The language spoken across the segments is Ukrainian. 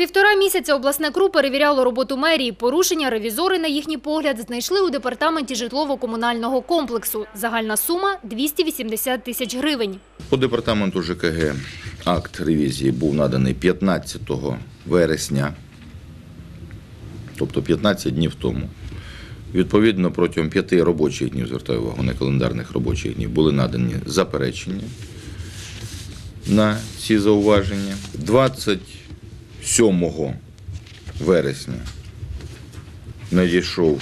Півтора місяця обласне КРУ перевіряло роботу мерії. Порушення ревізори, на їхній погляд, знайшли у департаменті житлово-комунального комплексу. Загальна сума – 280 тисяч гривень. По департаменту ЖКГ акт ревізії був наданий 15 вересня, тобто 15 днів тому. Відповідно, протягом п'яти робочих днів, звертаю увагу, не календарних робочих днів, були надані заперечення на ці зауваження. 27 вересня надійшов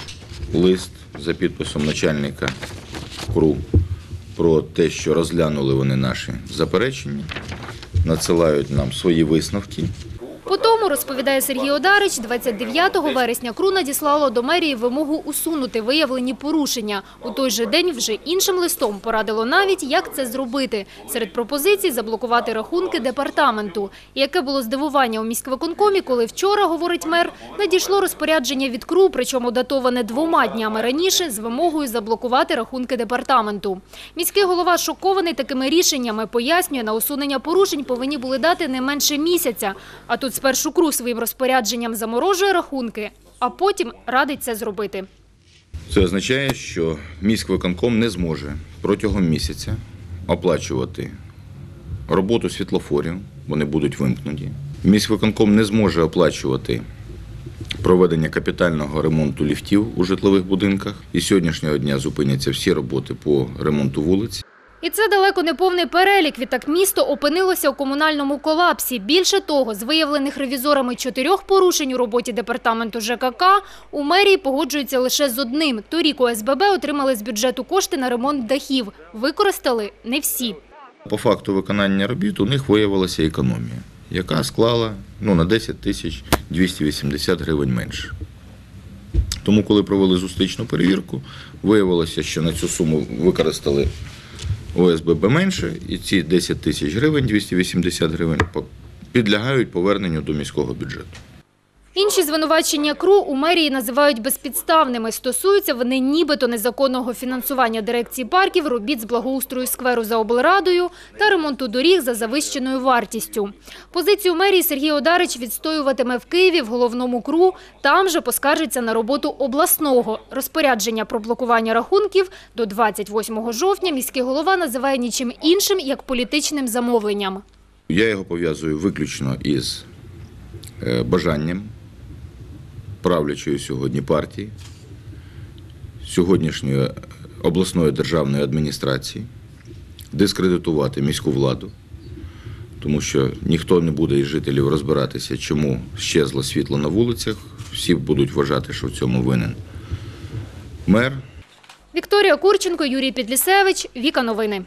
лист за підписом начальника КРУ про те, що розглянули вони наші заперечення, надсилають нам свої висновки. По тому, розповідає Сергій Одарич, 29 вересня КРУ надіслало до мерії вимогу усунути виявлені порушення. У той же день вже іншим листом порадило навіть, як це зробити. Серед пропозицій – заблокувати рахунки департаменту. Яке було здивування у міськвиконкомі, коли вчора, говорить мер, надійшло розпорядження від КРУ, причому датоване двома днями раніше, з вимогою заблокувати рахунки департаменту. Міський голова шокований такими рішеннями, пояснює, на усунення порушень повинні були дати не менше місяця. А тут спершу КРУ своїм розпорядженням заморожує рахунки, а потім радить це зробити. Це означає, що міськвиконком не зможе протягом місяця оплачувати роботу світлофорів, вони будуть вимкнуті. Міськвиконком не зможе оплачувати проведення капітального ремонту ліфтів у житлових будинках. І сьогоднішнього дня зупиняться всі роботи по ремонту вулиць. І це далеко не повний перелік. Відтак місто опинилося у комунальному колапсі. Більше того, з виявлених ревізорами чотирьох порушень у роботі департаменту ЖКК у мерії погоджуються лише з одним. Торік ОСББ отримали з бюджету кошти на ремонт дахів. Використали не всі. По факту виконання робіт у них виявилася економія, яка склала ну, на 10 тисяч 280 гривень менше. Тому, коли провели зустрічну перевірку, виявилося, що на цю суму використали ОСББ менше, і ці 10 тисяч гривень, 280 гривень, підлягають поверненню до міського бюджету. Інші звинувачення КРУ у мерії називають безпідставними. Стосуються вони нібито незаконного фінансування дирекції парків, робіт з благоустрою скверу за облрадою та ремонту доріг за завищеною вартістю. Позицію мерії Сергій Одарич відстоюватиме в Києві в головному КРУ. Там же поскаржиться на роботу обласного. Розпорядження про блокування рахунків до 28 жовтня міський голова називає нічим іншим, як політичним замовленням. Я його пов'язую виключно із е, бажанням правлячої сьогодні партії, сьогоднішньої обласної державної адміністрації, дискредитувати міську владу, тому що ніхто не буде із жителів розбиратися, чому щезло світло на вулицях. Всі будуть вважати, що в цьому винен мер. Вікторія Курченко, Юрій Підлісевич, Віка Новини.